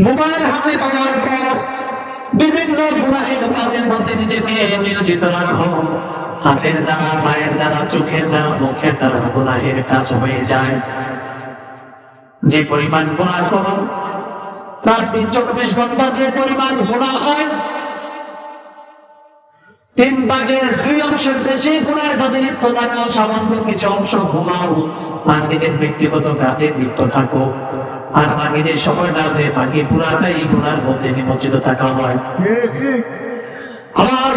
Mobile হাতে পাওয়ার পর বিভিন্ন কাজের মধ্যে নিজেকে নিয়োজিত রাখো। হাতের দ্বারা, পায়ের দ্বারা, চোখের দ্বারা, মুখের দ্বারা কাজ হয়ে যায়। যে পরিমাণ গুণা করো, তার তিন চব্বিশ ঘণ্টা যে পরিমাণ গুণা হয় তিন ভাগের দুই অংশের বেশি গুণার লিপ্ত থাকো সামান্য কিছু অংশ ঘুমাও আর নিজের ব্যক্তিগত কাজে লিপ্ত থাকো। আর বাকি যে সময়টা আছে বাকি পুরাটাই গুণার মধ্যে নিমজ্জিত থাকা হয়। আমার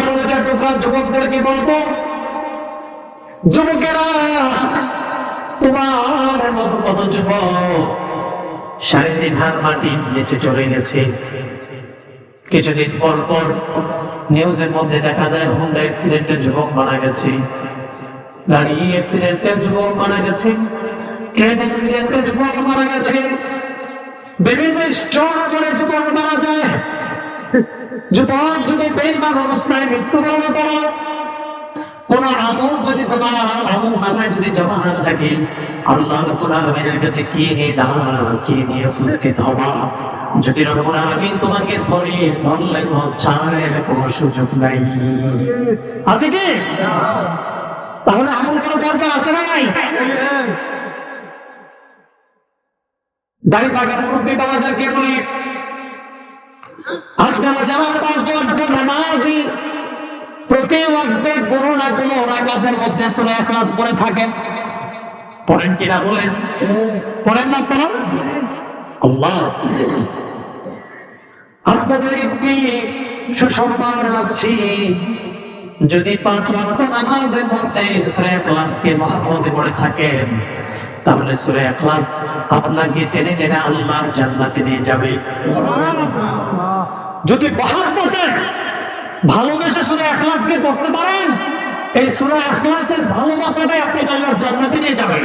টুকরা যুবকদেরকে বলব, যুবকেরা, তোমার মতো কত যুবক সাড়ে হাত মাটি নিচে চলে গেছে। কিছুদিন পর পর নিউজের মধ্যে দেখা যায় হুন্ডা অ্যাক্সিডেন্টের যুবক মারা গেছে। গাড়ি অ্যাক্সিডেন্টের যুবক মারা গেছে। ট্রেন অ্যাক্সিডেন্টের যুবক মারা গেছে। বিভিন্ন স্টোর করে যুবক মারা যায়। যুবক যদি বেইমান অবস্থায় মৃত্যুবরণ করো কোন আমল যদি তোমার আমল মাথায় যদি জমা থাকে, আল্লাহ রব্বুল কাছে কি নিয়ে দাঁড়া কি নিয়ে উপস্থিত হবা? যদি রব্বুল আলামিন তোমাকে ধরে, ধরলে ছাড়ের কোনো সুযোগ নাই। আছে কি? তাহলে আমল করার দরকার আছে না নাই? দাড়ি থাকা মুরব্বী বাবাদেরকে বলি আপনারা যারা পাঁচ ওয়াক্ত নামাজি প্রতি ওয়াক্তে কোনো না কোনো মধ্যে সূরা পড়ে থাকেন পড়েন কিনা বলেন। পড়েন না আল্লাহ। আপনাদের সুসম্মান রাখছি। যদি পাঁচ ওয়াক্ত নামাজের মধ্যে সূরা ইখলাসকে মহাপদে পড়ে থাকেন তাহলে সূরা ইখলাস আপনাকে টেনে টেনে আল্লাহর জান্নাতে নিয়ে যাবে। যদি মহাপদে ভালোবেসে সুরা এখলাসকে পড়তে পারেন। এই সুরা এখলাসের ভালোবাসাটাই আপনি জান্নাতে নিয়ে যাবেন।